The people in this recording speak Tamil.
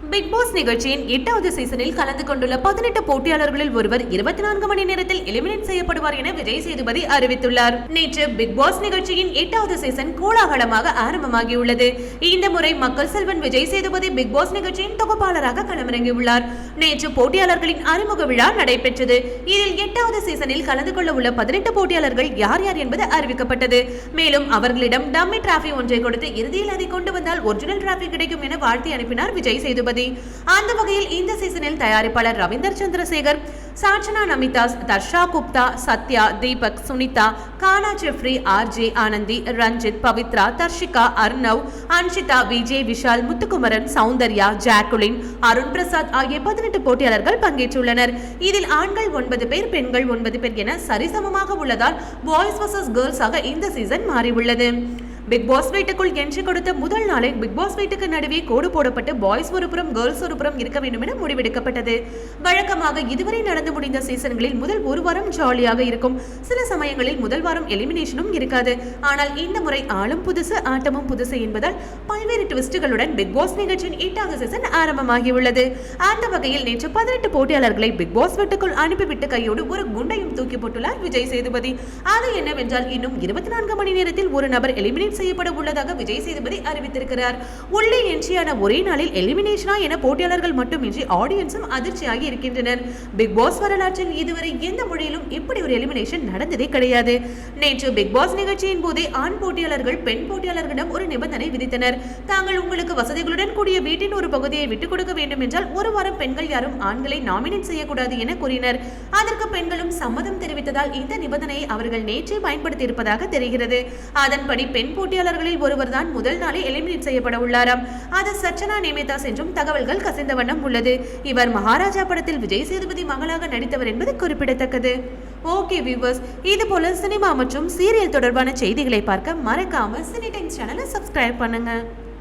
பிக் பாஸ் நிகழ்ச்சியின் எட்டாவது சீசனில் கலந்து கொண்டுள்ள பதினெட்டு போட்டியாளர்களில் ஒருவர் இருபத்தி நான்கு மணி நேரத்தில் எலிமினேட் செய்யப்படுவார் என விஜய் சேதுபதி அறிவித்துள்ளார். நேற்று பிக் பாஸ் நிகழ்ச்சியின் எட்டாவது சீசன் கோலாகலமாக ஆரம்பமாகியுள்ளது. இந்த முறை மக்கள் செல்வன் விஜய் சேதுபதி பிக் பாஸ் நிகழ்ச்சியின் தொகுப்பாளராக களமிறங்கியுள்ளார். நேற்று போட்டியாளர்களின் அறிமுக விழா நடைபெற்றது. இதில் எட்டாவது சீசனில் கலந்து கொள்ள உள்ள பதினெட்டு போட்டியாளர்கள் யார் யார் என்பது அறிவிக்கப்பட்டது. மேலும் அவர்களிடம் டம்மி டிராஃபி ஒன்றை கொடுத்து இறுதியில் அதை கொண்டு வந்தால் ஒரிஜினல் டிராஃபி கிடைக்கும் என வாழ்த்தி அனுப்பினார் விஜய் சேதுபதி. அந்த வகையில் இந்த சீசனில் தயாரிப்பாளர் Ravindar Chandrasekar Sachana Namidass Dharsha Gupta Sathya Deepak Sunitha Gaana Jeffrey RJ Ananthi Ranjith Pavithra Dharshika Arnav Anshitha Vijay Vishal Muthukumaran Soundarya Jacqueline Arun Prasad ஆகிய பதினெட்டு போட்டியாளர்கள் பங்கேற்றுள்ளனர். இதில் ஆண்கள் ஒன்பது பேர் பெண்கள் ஒன்பது பேர் என சரிசமமாக உள்ளதால் பாய்ஸ் வர்சஸ் கேர்ள்ஸ் ஆக இந்த சீசன் மாறியுள்ளது. பிக் பாஸ் வீட்டுக்குள் என்ட்ரி கொடுத்த முதல் நாளே பிக் பாஸ் வீட்டுக்கு நடுவே கோடு போடப்பட்டு பாய்ஸ் ஒரு புறம் கேர்ள்ஸ் ஒரு புறம் இருக்க வேண்டும் என முடிவெடுக்கப்பட்டது. வழக்கமாக இதுவரை நடந்து முடிந்த சீசன்களில் முதல் ஒரு வாரம் ஜாலியாக இருக்கும். சில சமயங்களில் முதல் வாரம் எலிமினேஷனும் இருக்காது. ஆனால் இந்த முறை ஆளும் புதுசு ஆட்டமும் புதுசு என்பதால் பல்வேறு ட்விஸ்டுகளுடன் பிக் பாஸ் நிகழ்ச்சியின் எட்டாவது சீசன் ஆரம்பமாகியுள்ளது. அந்த வகையில் நேற்று பதினெட்டு போட்டியாளர்களை பிக் பாஸ் வீட்டுக்குள் அனுப்பிவிட்டு கையோடு ஒரு குண்டையும் தூக்கி போட்டுள்ளார் விஜய் சேதுபதி. அது என்னவென்றால் இன்னும் இருபத்தி நான்கு மணி நேரத்தில் ஒரு நபர் எலிமினேட் செய்யப்பட உள்ளதாக விஜய் சேதுபதி அறிவித்திருக்கிறார். உள்ளே என்ட்ரியான ஒரே நாளில் எலிமினேஷனா என போட்டியாளர்கள் மட்டுமின்றி ஆடியன்ஸும் அதிர்ச்சியாகி இருக்கின்றனர். பிக் பாஸ் வரலாற்றில் இதுவரை எந்த மொழியிலும் இப்படி ஒரு எலிமினேஷன் நடந்ததே கிடையாது. நேற்று பிக் பாஸ் நிகழ்ச்சியின் போதே ஆண் போட்டியாளர்கள் பெண் போட்டியாளர்களிடம் ஒரு நிபந்தனை விதித்தனர். தாங்கள் உங்களுக்கு வசதிகளுடன் கூடிய வீட்டின் ஒரு பகுதியை விட்டுக் கொடுக்க வேண்டும் என்றால் ஒரு வாரம் பெண்கள் யாரும் ஆண்களை நாமினேட் செய்யக்கூடாது என கூறினர். அதற்கு பெண்களும் சம்மதம் தெரிவித்ததால் இந்த நிபந்தனையை அவர்கள் நேற்றே பயன்படுத்தி இருப்பதாக தெரிகிறது. அதன்படி பெண் போட்டியாளர்களில் ஒருவர் தான் முதல் நாளே எலிமினேட் செய்யப்பட உள்ளாராம். அது சச்சனா நேமிதாஸ் என்றும் தகவல்கள் கசிந்த வண்ணம் உள்ளது. இவர் மகாராஜா படத்தில் விஜய் சேதுபதி மகளாக நடித்தவர் என்பது குறிப்பிடத்தக்கது. ஓகே வியூவர்ஸ் இது போல சினிமா மற்றும் சீரியல் தொடர்பான செய்திகளை பார்க்க மறக்காம சினி டைம்ஸ் சேனலை சப்ஸ்கிரைப் பண்ணுங்க.